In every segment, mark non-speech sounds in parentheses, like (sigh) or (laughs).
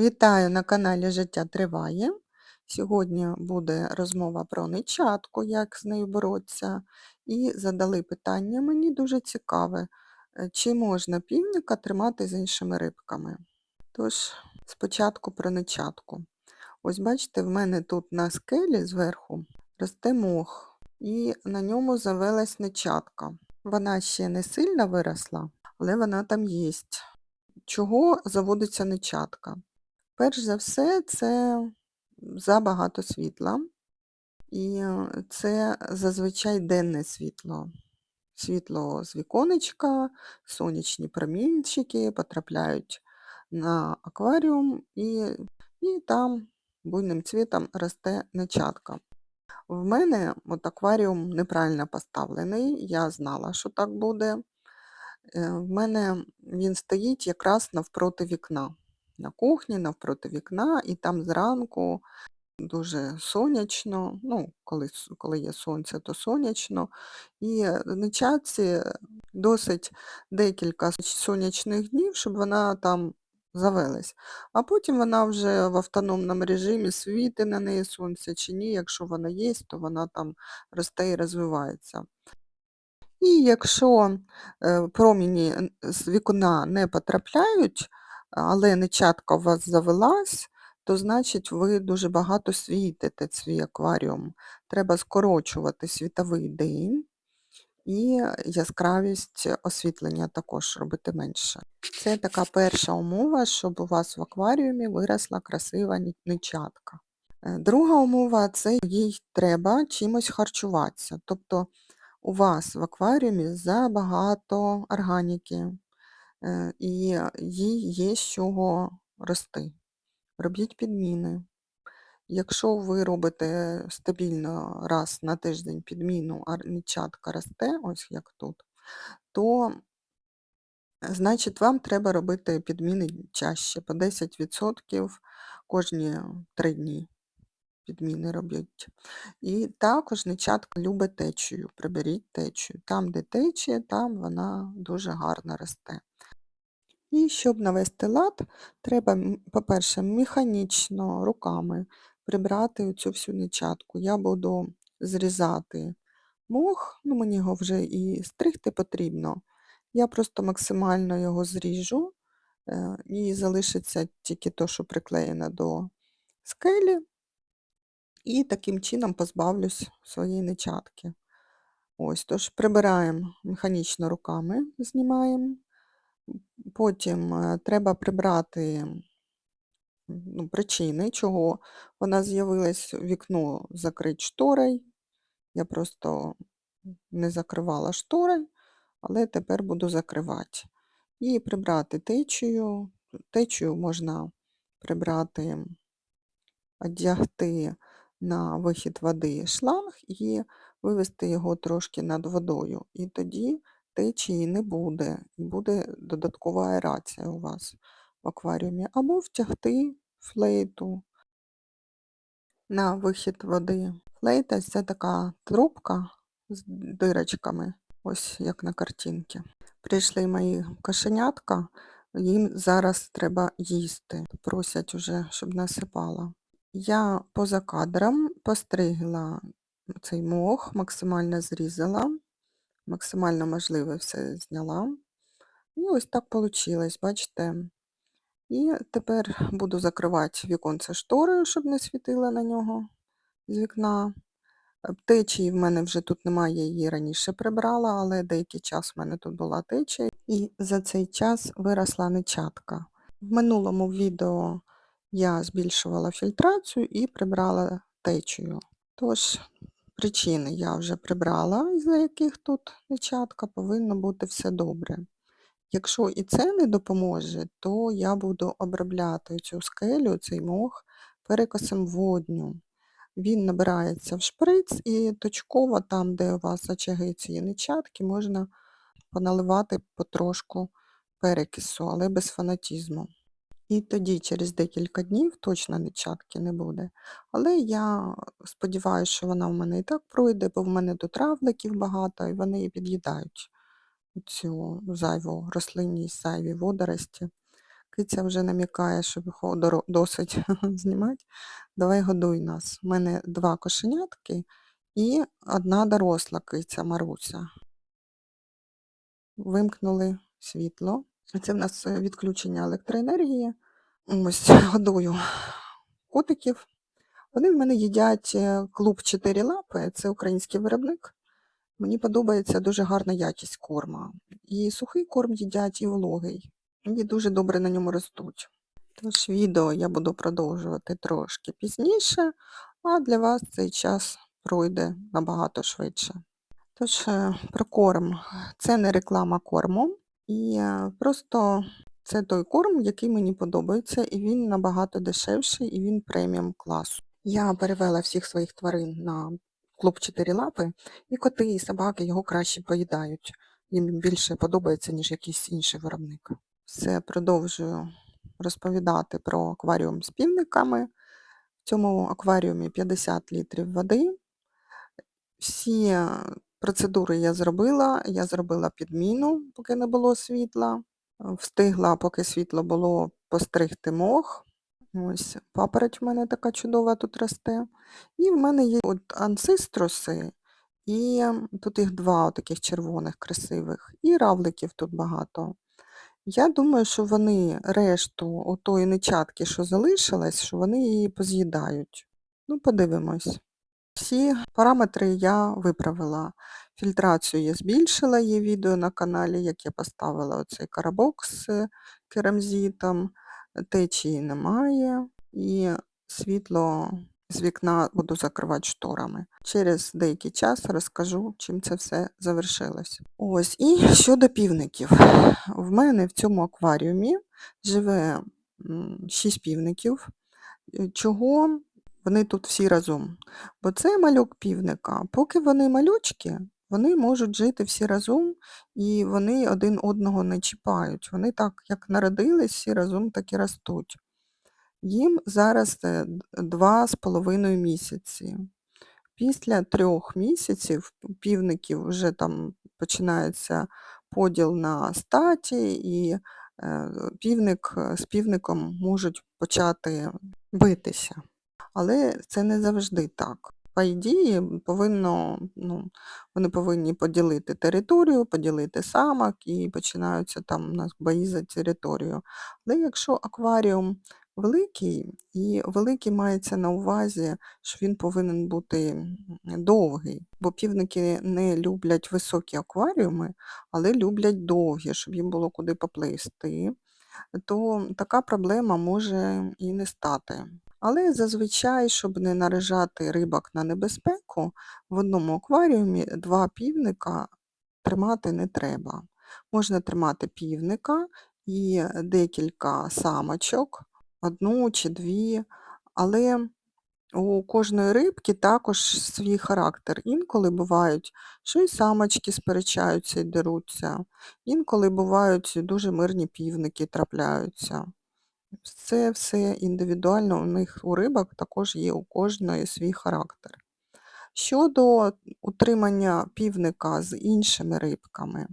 Вітаю на каналі Життя Триває. Сьогодні буде розмова про нечатку, як з нею боротися. І задали питання мені дуже цікаве, е, чи можна півника тримати з іншими рибками. Тож, спочатку про нечатку. Ось бачите, в мене тут на скелі зверху росте мох, і на ньому завелась нечатка. Вона ще не сильно виросла, але вона там є. Чого заводиться нечатка? Перш за все, це забагато світла, і е, це зазвичай денне світло. Світло з віконечка, сонячні промінчики потрапляють на акваріум, і, і там буйним цвітом росте нечатка. В мене от акваріум неправильно поставлений, я знала, що так буде. Е, В мене він стоїть якраз навпроти вікна на кухні навпроти вікна, і там зранку дуже сонячно, ну, коли, коли є сонце, то сонячно. І на чатці досить декілька сонячних днів, щоб вона там завелась. А потім вона вже в автономному режимі світи на неї сонце чи ні. Якщо вона є, то вона там росте і розвивається. І якщо е, промені з вікна не потрапляють, але нечатка у вас завелась, то значить ви дуже багато світите свій акваріум. Треба скорочувати світовий день і яскравість освітлення також робити менше. Це така перша умова, щоб у вас в акваріумі виросла красива нечатка. Е, Друга умова це їй треба чимось харчуватися. Тобто у вас в акваріумі забагато органіки, і їй є з чого рости. Робіть підміни. Якщо ви робите стабільно раз на тиждень підміну, а нечатка росте, ось як тут, то значить вам треба робити підміни чаще, по 10% кожні 3 дні підміни робіть. І також нечатка любить течію. Приберіть течію. Там, де течія, там вона дуже гарно росте. І щоб навести лад, треба, по-перше, механічно руками прибрати цю всю нечатку. Я буду зрізати мох, ну мені його вже і стригти потрібно. Я просто максимально його зріжу, е, і залишиться тільки то, що приклеєно до скелі, і таким чином позбавлюсь своєї нечатки. Ось, тож прибираємо механічно руками, знімаємо. Потім е, треба прибрати ну, причини, чого вона з'явилась, вікно закрити шторою. Я просто не закривала штори, але тепер буду закривати. І прибрати течію. Течію можна прибрати, одягти на вихід води шланг і вивести його трошки над водою. І тоді течії не буде, і буде додаткова аерація у вас в акваріумі. Або втягти флейту на вихід води. Флейта це така трубка з дирочками, ось як на картинці. Прийшли мої кошенятка, їм зараз треба їсти. Просять уже, щоб насипала. Я поза кадром постригла цей мох, максимально зрізала, максимально можливе все зняла. І ось так вийшло, бачите. І тепер буду закривати віконце шторою, щоб не світило на нього з вікна. Течії в мене вже тут немає, я її раніше прибрала, але деякий час в мене тут була течія, і за цей час виросла нечатка. В минулому відео я збільшувала фільтрацію і прибрала течію. Тож, причини я вже прибрала, із-за яких тут нечатка, повинно бути все добре. Якщо і це не допоможе, то я буду обробляти цю скелю, цей мох перекосом водню. Він набирається в шприц і точково, там, де у вас очаги цієї нечатки, можна поналивати потрошку перекису, але без фанатізму. І тоді через декілька днів точно нечатки не буде. Але я сподіваюся, що вона в мене і так пройде, бо в мене тут равликів багато, і вони під'їдають цю зайву рослинність, зайві водорості. Киця вже намікає, що хо- доро- досить (laughs) знімати. Давай годуй нас. У мене два кошенятки і одна доросла киця Маруся. Вимкнули світло. Це в нас е, відключення електроенергії. Ось (laughs) годую котиків. Вони в мене їдять е, клуб «Чотири лапи, це український виробник. Мені подобається дуже гарна якість корма. І сухий корм їдять, і вологий. Вони дуже добре на ньому ростуть. Тож відео я буду продовжувати трошки пізніше, а для вас цей час пройде набагато швидше. Тож е, про корм. Це не реклама корму, і е, просто це той корм, який мені подобається, і він набагато дешевший, і він преміум класу. Я перевела всіх своїх тварин на клуб «Чотири лапи, і коти, і собаки його краще поїдають. Їм більше подобається, ніж якийсь інший виробник. Все, продовжую розповідати про акваріум з півниками. В цьому акваріумі 50 літрів води. Всі процедури я зробила. Я зробила підміну, поки не було світла. Встигла, поки світло було, постригти мох. Ось папороть в мене така чудова тут росте. І в мене є от анциструси, і тут їх два таких червоних, красивих, і равликів тут багато. Я думаю, що вони решту отої нечатки, що залишилась, що вони її поз'їдають. Ну, подивимось. Всі параметри я виправила. Фільтрацію я збільшила, є відео на каналі, як я поставила оцей карабок з керамзитом, течії немає, і світло з вікна буду закривати шторами. Через деякий час розкажу, чим це все завершилось. Ось, і щодо півників. В мене в цьому акваріумі живе 6 півників. Е, Чого вони тут всі разом? Бо це малюк півника. Поки вони малючки, вони можуть жити всі разом і вони один одного не чіпають. Вони так, як народились, всі разом так і ростуть. Їм зараз е, д- два з половиною місяці. Після трьох місяців півників вже там починається поділ на статі, і е, півник е, з півником можуть почати битися. Але це не завжди так. Ідеї, повинно, ну, вони повинні поділити територію, поділити самок і починаються там у нас бої за територію. Але якщо акваріум великий, і великий мається на увазі, що він повинен бути довгий, бо півники не люблять високі акваріуми, але люблять довгі, щоб їм було куди поплисти, то така проблема може і не стати. Але зазвичай, щоб не наражати рибок на небезпеку, в одному акваріумі два півника тримати не треба. Можна тримати півника і декілька самочок, одну чи дві, але у кожної рибки також свій характер. Інколи бувають, що і самочки сперечаються і деруться, інколи бувають дуже мирні півники трапляються. Це все індивідуально, у них у рибок також є у кожної свій характер. Щодо утримання півника з іншими рибками,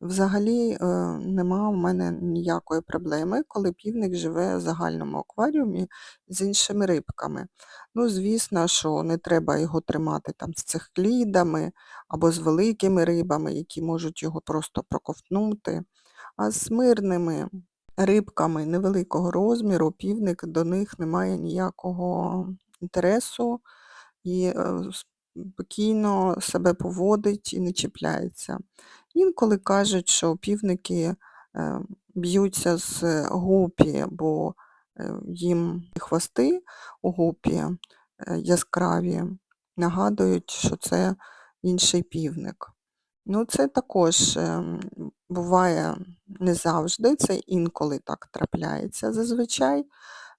взагалі е, нема в мене ніякої проблеми, коли півник живе в загальному акваріумі з іншими рибками. Ну, звісно, що не треба його тримати там з цихклідами або з великими рибами, які можуть його просто проковтнути, а з мирними рибками невеликого розміру, півник до них не має ніякого інтересу і е, спокійно себе поводить і не чіпляється. Інколи кажуть, що півники е, б'ються з гупі, бо е, їм хвости у гупі яскраві нагадують, що це інший півник. Ну, це також ем, буває не завжди, це інколи так трапляється. Зазвичай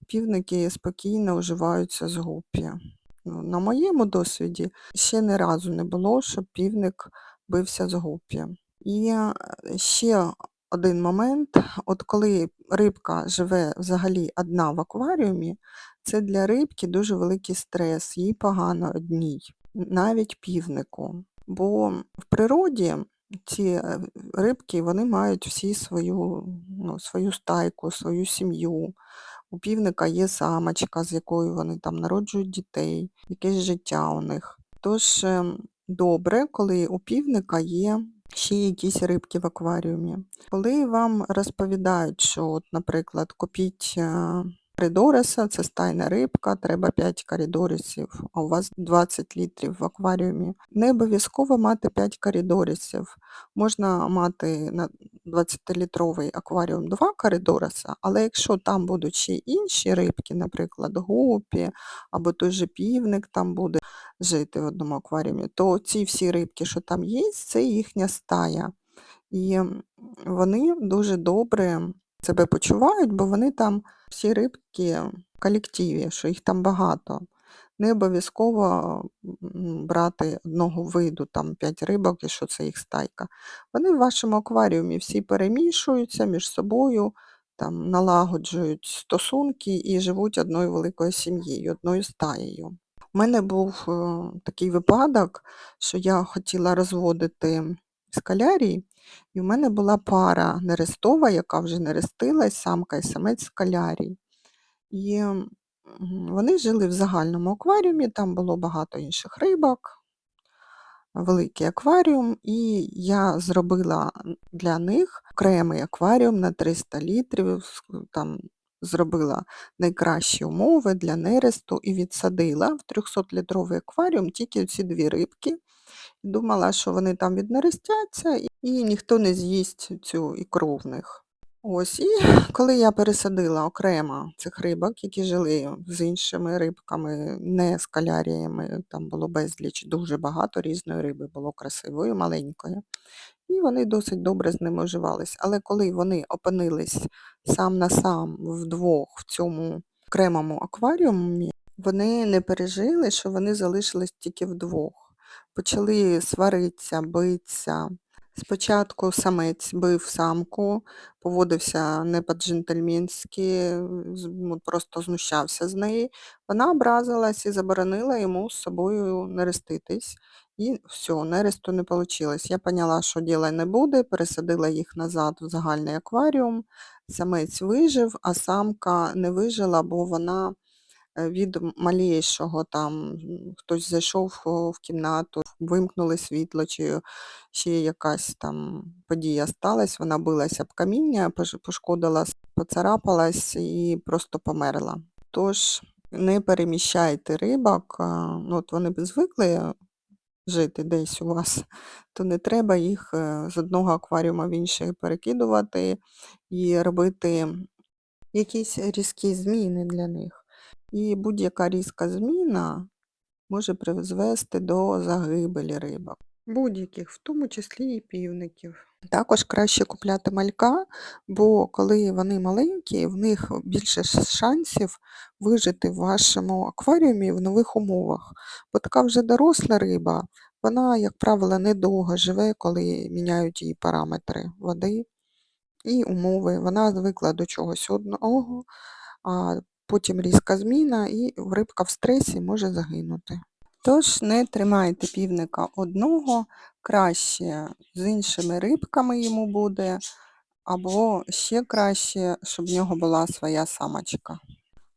півники спокійно уживаються з гупі. Ну, на моєму досвіді ще ні разу не було, щоб півник бився з гупі. І е, ще один момент, от коли рибка живе взагалі одна в акваріумі, це для рибки дуже великий стрес, їй погано одній, навіть півнику. Бо в природі ці е, рибки вони мають всі свою, ну, свою стайку, свою сім'ю. У півника є самочка, з якою вони там народжують дітей, якесь життя у них. Тож ем, добре, коли у півника є ще якісь рибки в акваріумі. Коли вам розповідають, що, от, наприклад, купіть е, коридориса, це стайна рибка, треба 5 коридорисів, а у вас 20 літрів в акваріумі. Не обов'язково мати 5 коридорисів. Можна мати на 20-літровий акваріум 2 коридориса, але якщо там будуть ще інші рибки, наприклад, гупі або той же півник там буде жити в одному акваріумі, то ці всі рибки, що там є, це їхня стая. І вони дуже добре себе почувають, бо вони там всі рибки в колективі, що їх там багато. Не обов'язково брати одного виду, там 5 рибок і що це їх стайка. Вони в вашому акваріумі всі перемішуються між собою, там налагоджують стосунки і живуть одною великою сім'єю, одною стаєю. У мене був е, такий випадок, що я хотіла розводити скалярій, і в мене була пара нерестова, яка вже нерестилась, самка і самець скалярій. І вони жили в загальному акваріумі, там було багато інших рибок, великий акваріум, і я зробила для них окремий акваріум на 300 літрів, там зробила найкращі умови для нересту і відсадила в 300-літровий акваріум тільки ці дві рибки. Думала, що вони там віднерестяться і ніхто не з'їсть цю ікру в них. Ось, і (laughs) коли я пересадила окремо цих рибок, які жили з іншими рибками, не з каляріями, там було безліч, дуже багато різної риби, було красивою, маленькою. І вони досить добре з ними оживались. Але коли вони опинились сам на сам вдвох в цьому окремому акваріумі, вони не пережили, що вони залишились тільки вдвох. Почали сваритися, битися. Спочатку самець бив самку, поводився не по-джентльменськи, просто знущався з неї. Вона образилась і заборонила йому з собою нереститись. І все, нересту не вийшло. Я поняла, що діла не буде, пересадила їх назад в загальний акваріум. Самець вижив, а самка не вижила, бо вона від малейшого там хтось зайшов в кімнату, вимкнули світло, чи ще якась там подія сталася, вона билася об каміння, пошкодила, поцарапалась і просто померла. Тож не переміщайте рибок, ну от вони б звикли жити десь у вас, то не треба їх е, з одного акваріуму в інший перекидувати і робити якісь різкі зміни для них. І будь-яка різка зміна може призвести до загибелі рибок. Будь-яких, в тому числі і півників. Також краще купляти малька, бо коли вони маленькі, в них більше шансів вижити в вашому акваріумі в нових умовах. Бо така вже доросла риба, вона, як правило, недовго живе, коли міняють її параметри води і умови. Вона звикла до чогось одного, а потім різка зміна і рибка в стресі може загинути. Тож не тримайте півника одного, краще з іншими рибками йому буде, або ще краще, щоб в нього була своя самочка.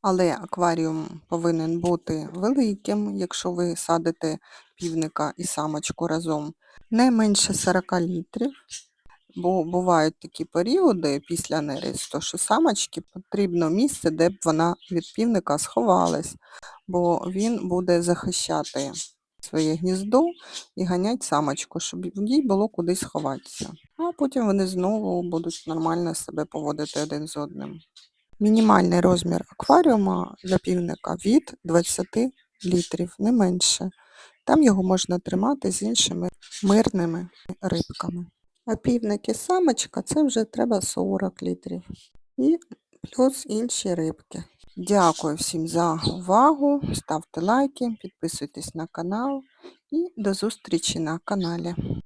Але акваріум повинен бути великим, якщо ви садите півника і самочку разом, не менше 40 літрів. Бо бувають такі періоди після нересту, що самочці потрібно місце, де б вона від півника сховалась, бо він буде захищати своє гніздо і ганять самочку, щоб їй було куди сховатися. А потім вони знову будуть нормально себе поводити один з одним. Мінімальний розмір акваріума для півника від 20 літрів, не менше. Там його можна тримати з іншими мирними рибками. А півник самочка це вже треба 40 літрів. І плюс інші рибки. Дякую всім за увагу. Ставте лайки, підписуйтесь на канал і до зустрічі на каналі.